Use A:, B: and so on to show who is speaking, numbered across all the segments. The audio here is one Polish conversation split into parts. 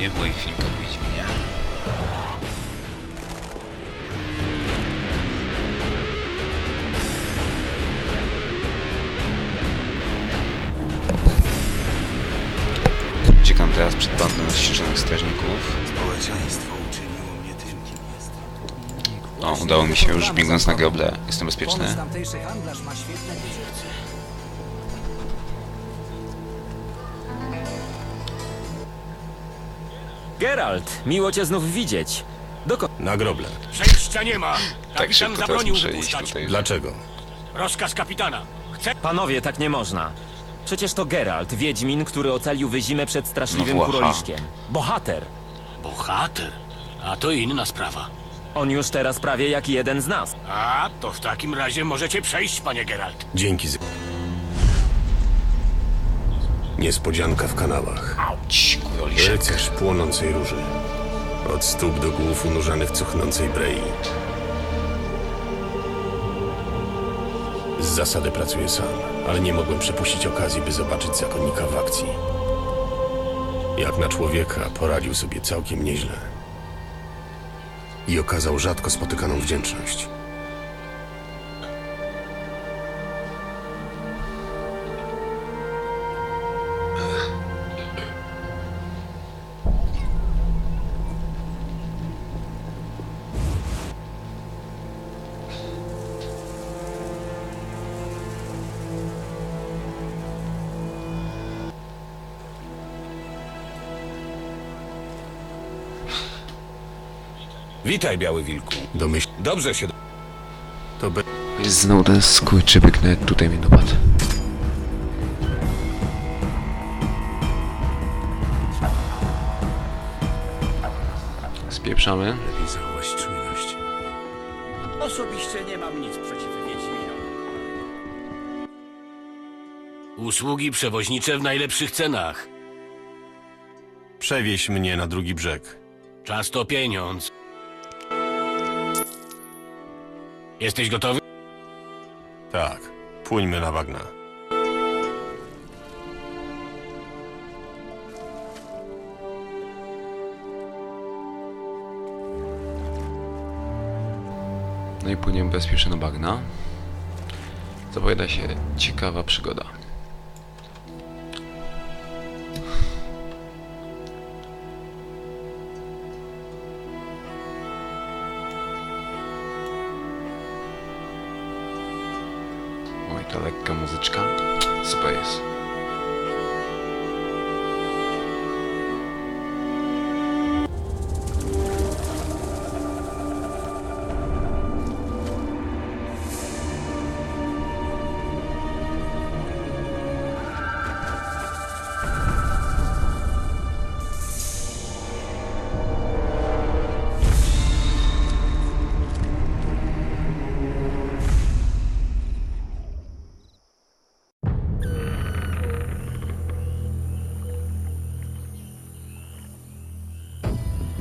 A: nie w moich filmikach o Wiedźminie. Uciekam teraz przed bandą rozścieczonych strażników.
B: Społeczeństwo uczyniło mnie tym, kim jestem.
A: O, udało mi się już biegnąc na groble. Jestem bezpieczny.
C: tamtejszy handlarz ma świetne.
D: Geralt, miło cię znów widzieć. Dokąd?
E: Na groble.
F: Przejścia nie ma.
A: Tak
F: Kapitan
A: szybko teraz
F: zabronił
A: muszę iść
F: wypuszczać.
A: tutaj.
E: Dlaczego?
F: Rozkaz kapitana. Chce...
D: Panowie, tak nie można. Przecież to Geralt, Wiedźmin, który ocalił wyzimę przed straszliwym
A: No
D: kuroliszkiem. Bohater.
F: Bohater. A to inna sprawa.
D: On już teraz prawie jak jeden z nas.
F: A, to w takim razie możecie przejść, panie Geralt.
E: Dzięki. Z... Niespodzianka w kanałach. Rycerz płonącej róży. Od stóp do głów unurzany w cuchnącej brei. Z zasady pracuję sam, ale nie mogłem przepuścić okazji, by zobaczyć zakonnika w akcji. Jak na człowieka poradził sobie całkiem nieźle. I okazał rzadko spotykaną wdzięczność.
G: Witaj, Biały Wilku.
E: Domyśl...
G: Dobrze się...
E: To be...
A: Jest znowu ten skurczybyk, nawet tutaj mnie dopadł. Spieprzamy.
E: Lepiej zachować czujność.
F: Osobiście nie mam nic przeciw Wiedźminom. Usługi przewoźnicze w najlepszych cenach.
E: Przewieź mnie na drugi brzeg.
F: Czas to pieniądz. Jesteś gotowy?
E: Tak, płyńmy na bagna.
A: No i płyniemy bezpiecznie na bagna. Zapowiada się ciekawa przygoda.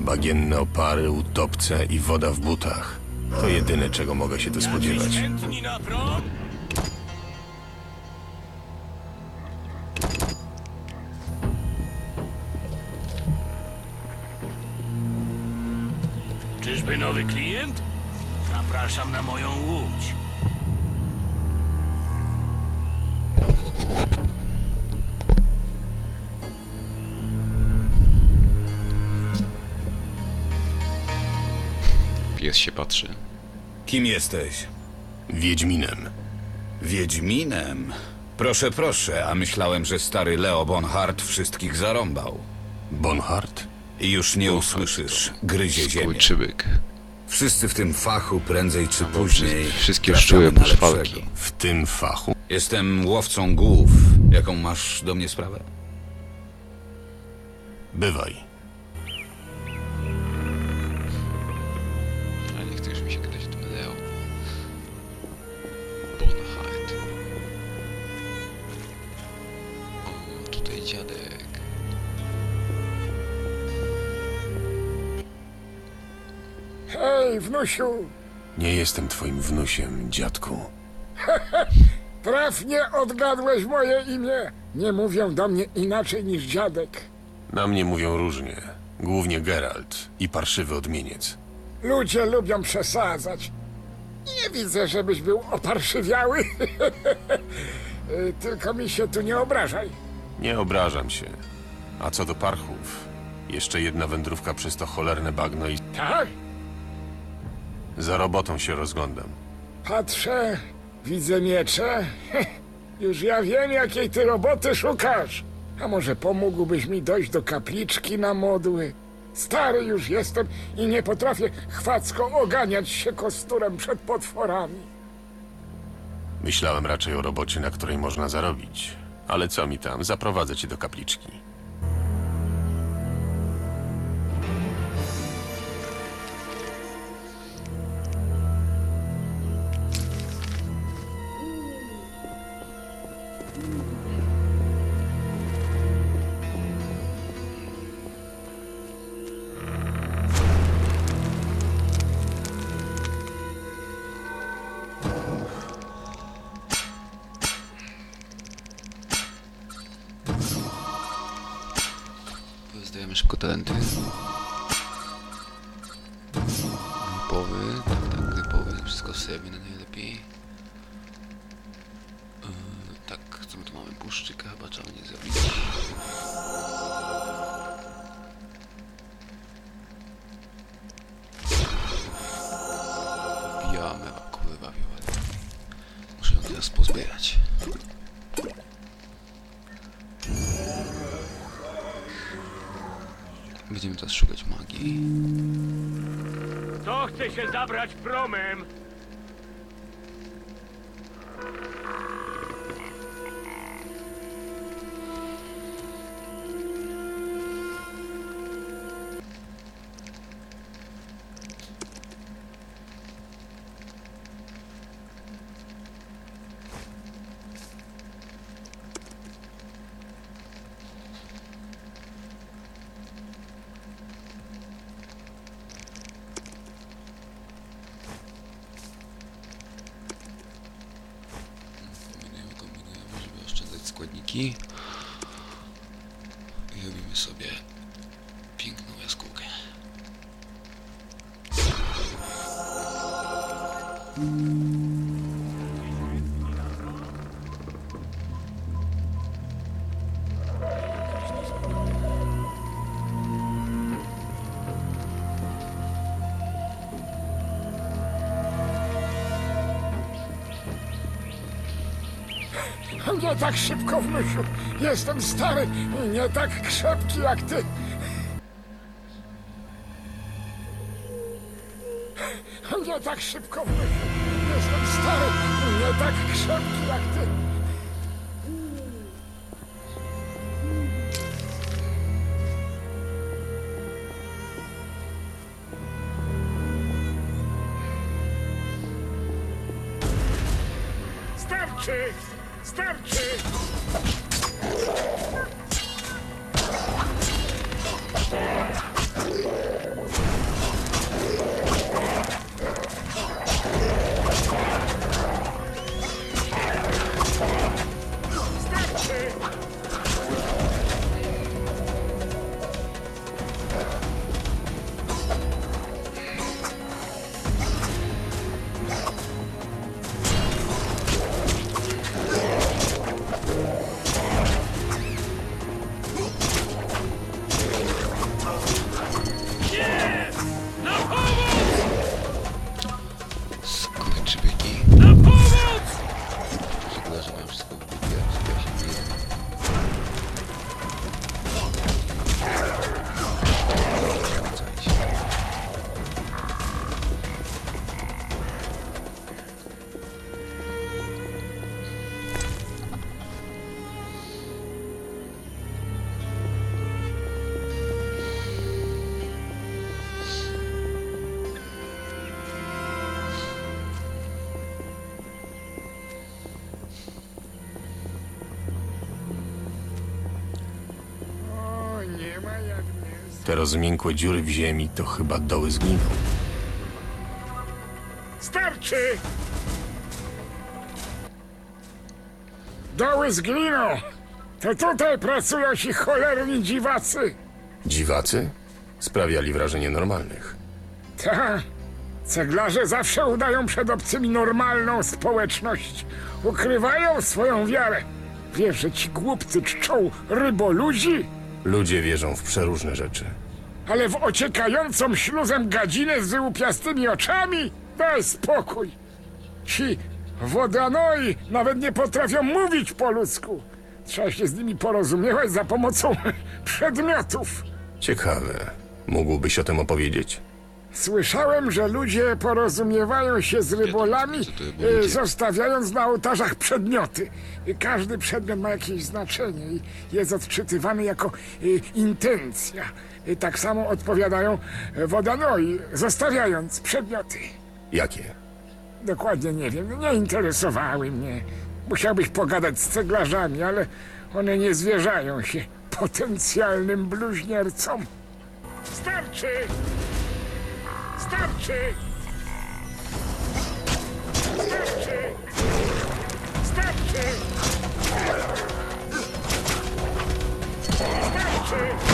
E: Bagienne opary, utopce i woda w butach. To jedyne, czego mogę się tu spodziewać.
F: Czyżby nowy klient? Zapraszam na moją łódź.
A: Się patrzy.
G: Kim jesteś?
E: Wiedźminem.
G: Wiedźminem? Proszę, proszę, a myślałem, że stary Leo Bonhart wszystkich zarąbał.
E: Bonhart?
G: I już nie usłyszysz, gryzie ziemię. Wszyscy w tym fachu prędzej czy
A: Albo
G: później
A: wszy- wszystkie
G: na
A: buszwalki.
E: W tym fachu?
G: Jestem łowcą głów. Jaką masz do mnie sprawę?
E: Bywaj.
H: Wnusiu,
E: Nie jestem twoim wnusiem, dziadku.
H: trafnie odgadłeś moje imię. Nie mówią do mnie inaczej niż dziadek.
E: Na mnie mówią różnie. Głównie Geralt i parszywy odmieniec.
H: Ludzie lubią przesadzać. Nie widzę, żebyś był oparszywiały. Y, Tylko mi się tu nie obrażaj.
E: Nie obrażam się. A co do parchów, jeszcze jedna wędrówka przez to cholerne bagno i
H: Tak?
E: Za robotą się rozglądam.
H: Patrzę, widzę miecze. Już ja wiem, jakiej ty roboty szukasz. A może pomógłbyś mi dojść do kapliczki na modły? Stary już jestem i nie potrafię chwacko oganiać się kosturem przed potworami.
E: Myślałem raczej o robocie, na której można zarobić. Ale co mi tam, zaprowadzę cię do kapliczki.
A: Szybko talenty. Grypowy, tak, tak, grypowy, wszystko sobie na najlepiej. Yy, tak, co my tu mamy? Puszczyka chyba trzeba nie zrobić.
F: Się zabrać promem?
H: Nie tak szybko, wnusiu. Jestem stary nie tak krzepki jak ty. Nie tak szybko, wnusiu. Jestem stary nie tak krzepki jak ty.
E: Te rozmiękłe dziury w ziemi to chyba doły z gliną.
H: Starczy! Doły z gliną! To tutaj pracują ci cholerni dziwacy.
E: Dziwacy? Sprawiali wrażenie normalnych.
H: Ta, ceglarze zawsze udają przed obcymi normalną społeczność. Ukrywają swoją wiarę. Wiesz, że ci głupcy czczą ryboludzi?
E: Ludzie wierzą w przeróżne rzeczy.
H: Ale w ociekającą śluzem gadzinę z wyłupiastymi oczami? Daj spokój. Ci wodanoi nawet nie potrafią mówić po ludzku. Trzeba się z nimi porozumiewać za pomocą przedmiotów.
E: Ciekawe. Mógłbyś o tym opowiedzieć?
H: Słyszałem, że ludzie porozumiewają się z rybolami, e, zostawiając na ołtarzach przedmioty. I Każdy przedmiot ma jakieś znaczenie i jest odczytywany jako e, intencja. I tak samo odpowiadają e, wodanoi, zostawiając przedmioty.
E: Jakie?
H: Dokładnie nie wiem, nie interesowały mnie. Musiałbyś pogadać z ceglarzami, ale one nie zwierzają się potencjalnym bluźniercom. Starczy! Starczy! Starczy! Starczy! Starczy!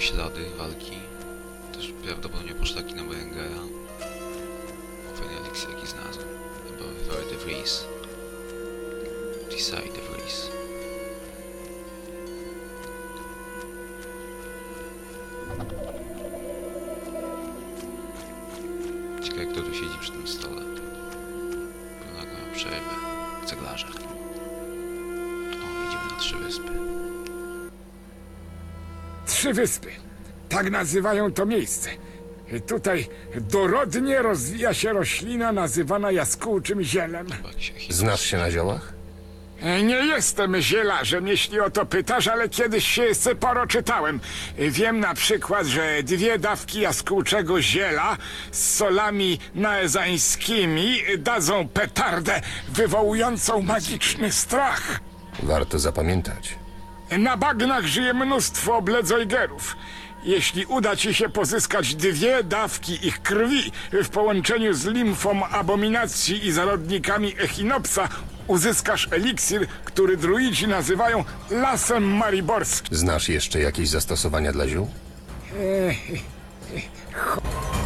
A: Ślady walki. Też prawdopodobnie poszlaki na Berengera. Fajny eliksir jaki znalazłem. Chyba River de Vries. Decide de Vries. Wyspy.
H: Tak nazywają to miejsce. Tutaj dorodnie rozwija się roślina nazywana jaskółczym zielem.
E: Znasz się na ziołach?
H: E, Nie jestem zielarzem, jeśli o to pytasz, ale kiedyś się sporo czytałem. E, Wiem na przykład, że dwie dawki jaskółczego ziela z solami naezańskimi dadzą petardę wywołującą magiczny strach.
E: Warto zapamiętać.
H: Na bagnach żyje mnóstwo obledzojgerów. Jeśli uda ci się pozyskać dwie dawki ich krwi w połączeniu z limfą abominacji i zarodnikami echinopsa, uzyskasz eliksir, który druidzi nazywają lasem mariborskim.
E: Znasz jeszcze jakieś zastosowania dla ziół?
H: Starczy!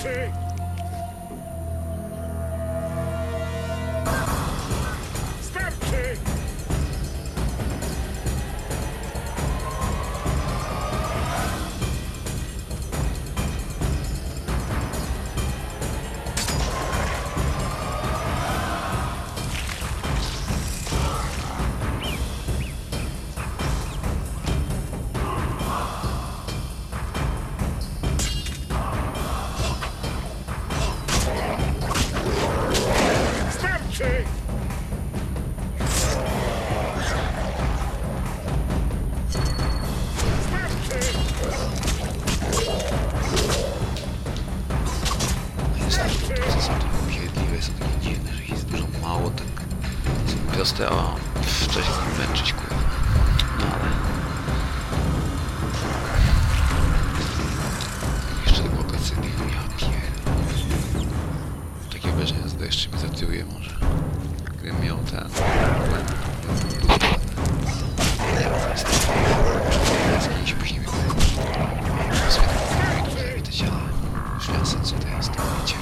H: Starczy!
A: To są takie upierdliwe, są takie dziwne, że ich jest dużo mało, tak są proste, a trzeba się z nimi męczyć, kurwa. No ale... Jeszcze tego okacyjnych, ja pierdolę. Takie wrażenie, że jeszcze mi zatyłuje może. Gdybym miał ten... Nie wiem, to jest tak. Z kimś później Świetnie, widać, ale już co to jest, wiecie. To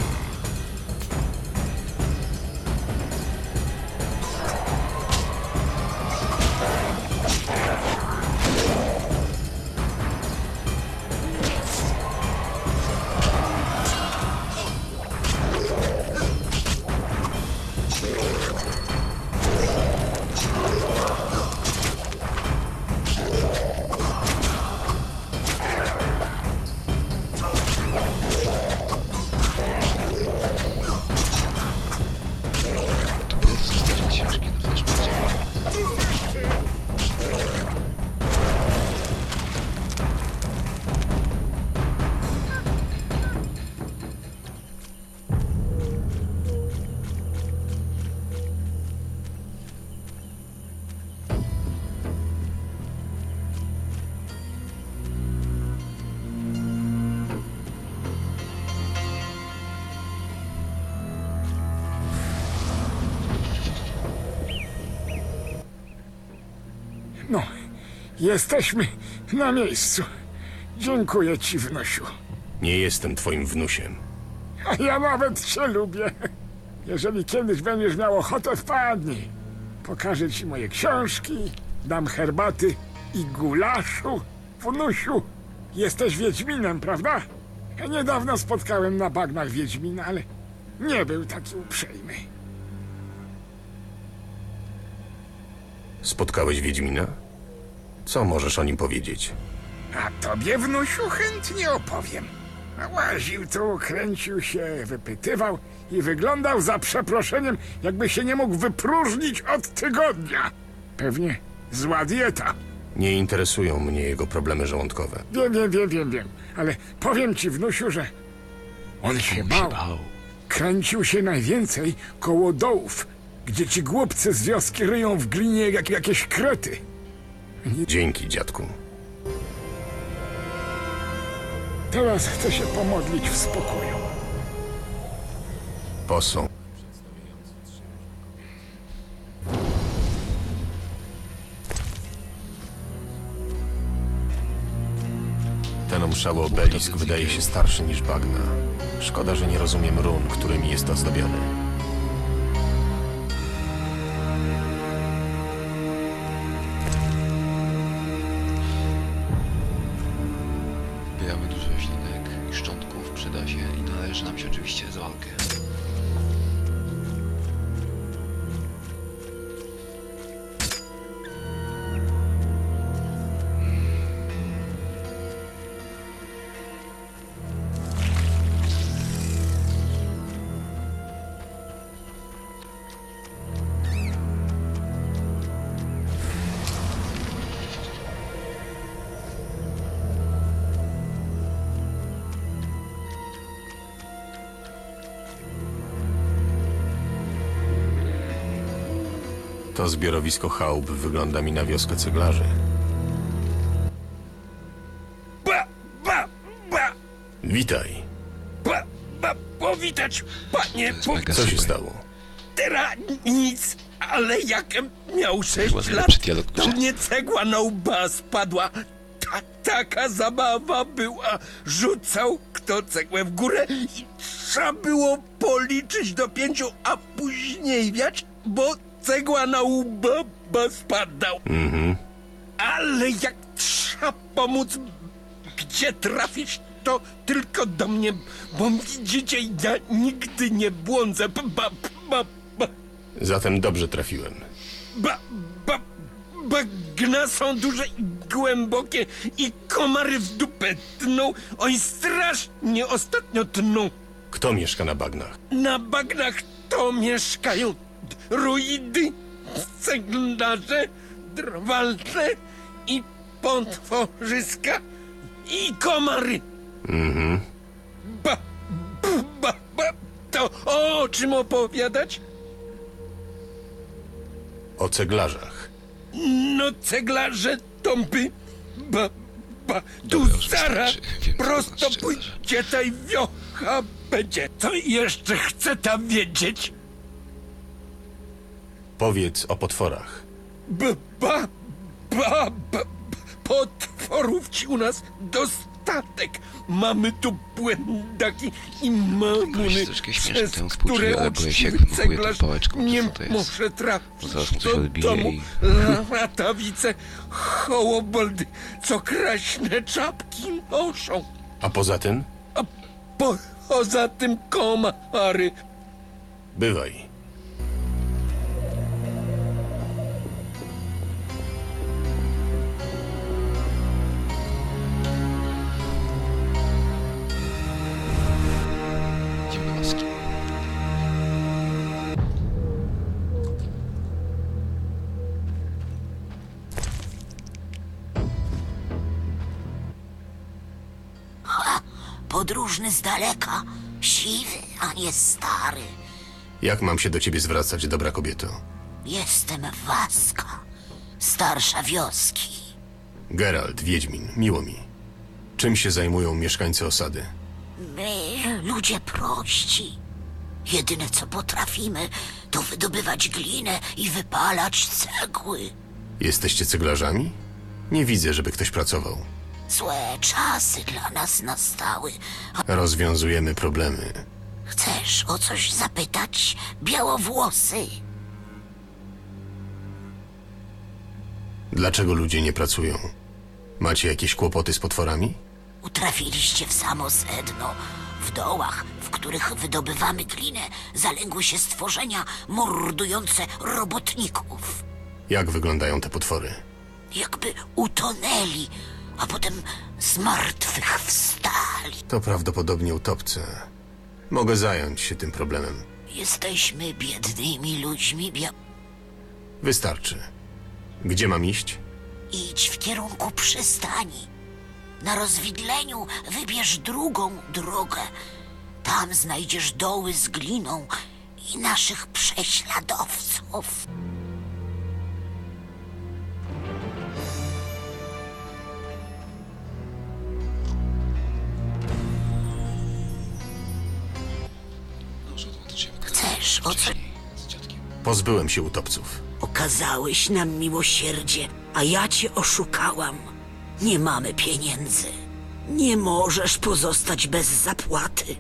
H: jesteśmy na miejscu. Dziękuję ci, wnosiu.
E: Nie jestem twoim wnusiem.
H: A ja nawet cię lubię. Jeżeli kiedyś będziesz miał ochotę, wpadnij. Pokażę ci moje książki, dam herbaty i gulaszu. Wnusiu, jesteś Wiedźminem, prawda? Ja niedawno spotkałem na bagnach Wiedźmina, ale nie był taki uprzejmy.
E: Spotkałeś Wiedźmina? Co możesz o nim powiedzieć?
H: A tobie, wnusiu, chętnie opowiem. A Łaził tu, kręcił się, wypytywał i wyglądał za przeproszeniem, jakby się nie mógł wypróżnić od tygodnia. Pewnie zła dieta.
E: Nie interesują mnie jego problemy żołądkowe.
H: Wiem, wiem, wiem, wiem, wiem. Ale powiem ci, wnusiu, że on się
A: On
H: bał.
A: się bał.
H: Kręcił się najwięcej koło dołów, gdzie ci głupcy z wioski ryją w glinie jak jakieś krety.
E: Dzięki, dziadku.
H: Teraz chcę się pomodlić w spokoju.
E: Posąg. Ten omszały obelisk wydaje się starszy niż bagna. Szkoda, że nie rozumiem run, którymi jest ozdobiony. To zbiorowisko chałup wygląda mi na wioskę ceglarzy.
F: Ba, ba, ba,
E: Witaj.
F: ba, ba, powitać, panie,
A: To jest
F: po,
A: mega
E: Co się
A: super.
E: stało?
F: teraz nic, ale jakem miał sześć lat,
A: najlepszy dialog w
F: to
A: grze.
F: mnie cegła na łba spadła. Ta, taka zabawa była. Rzucał kto cegłę w górę i trzeba było policzyć do pięciu, a później wiać, bo cegła na łba ba spadał. Ale jak trzeba pomóc, gdzie trafić, to tylko do mnie, bo widzicie, ja nigdy nie błądzę. Ba, ba, ba, ba,
E: Zatem dobrze trafiłem.
F: ba, ba, bagna są duże i głębokie i komary w dupę tną. Oj, strasznie ostatnio tną.
E: Kto mieszka na bagnach?
F: Na bagnach to mieszkają druidy, ceglarze, drwalce i potworzyska i komary. Mhm. Ba, ba, ba, to o czym opowiadać?
E: O ceglarzach.
F: No ceglarze tąpy, ba, ba, tu
A: Dobra, już
F: zaraz
A: wystarczy. Wiem, co to
F: prosto
A: znaczy
F: pójdzie tej wiocha będzie. Co jeszcze chce tam wiedzieć?
E: Powiedz o potworach.
F: B, ba, ba, ba, potworów ci u nas dostatek. Mamy tu błędaki i mamuny, przez które uczciwy ceglarz
A: pałeczką,
F: nie może trafić do domu.
A: i-
F: Latawice, hołoboldy, co kraśne czapki noszą.
E: A poza tym?
F: A poza tym komary.
E: Bywaj.
I: Podróżny z daleka, siwy, a nie stary.
E: Jak mam się do ciebie zwracać, dobra kobieto?
I: Jestem Waska, starsza wioski.
E: Geralt, Wiedźmin, miło mi. Czym się zajmują mieszkańcy osady?
I: My, ludzie prości. Jedyne co potrafimy, to wydobywać glinę i wypalać cegły.
E: Jesteście ceglarzami? Nie widzę, żeby ktoś pracował.
I: Złe czasy dla nas nastały.
E: Rozwiązujemy problemy.
I: Chcesz o coś zapytać, białowłosy?
E: Dlaczego ludzie nie pracują? Macie jakieś kłopoty z potworami?
I: Utrafiliście w samo sedno. W dołach, w których wydobywamy glinę, zaległy się stworzenia mordujące robotników.
E: Jak wyglądają te potwory?
I: jakby utonęli, a potem z martwych wstali.
E: To prawdopodobnie utopce. Mogę zająć się tym problemem.
I: Jesteśmy biednymi ludźmi, bia...
E: Wystarczy. Gdzie mam iść?
I: Idź w kierunku przystani. Na rozwidleniu wybierz drugą drogę. Tam znajdziesz doły z gliną i naszych prześladowców. Chcesz o co?
E: Pozbyłem się utopców.
I: Okazałeś nam miłosierdzie, a ja cię oszukałam. Nie mamy pieniędzy. Nie możesz pozostać bez zapłaty.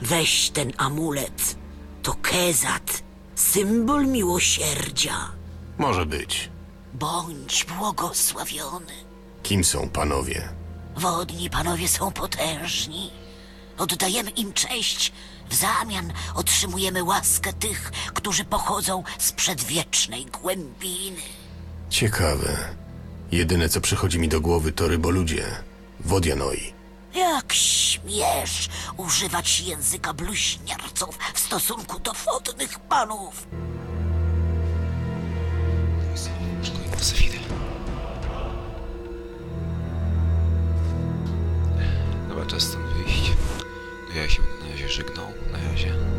I: Weź ten amulet. To Kezat, symbol miłosierdzia.
E: Może być.
I: Bądź błogosławiony.
E: Kim są panowie?
I: Wodni panowie są potężni. Oddajemy im cześć. W zamian otrzymujemy łaskę tych, którzy pochodzą z przedwiecznej głębiny.
E: Ciekawe. Jedyne co przychodzi mi do głowy to ryboludzie. Wodianoi.
I: Jak śmiesz używać języka bluźnierców w stosunku do wodnych panów?
A: Dobra, czas stąd wyjść. No ja się będę żegnał. Na razie.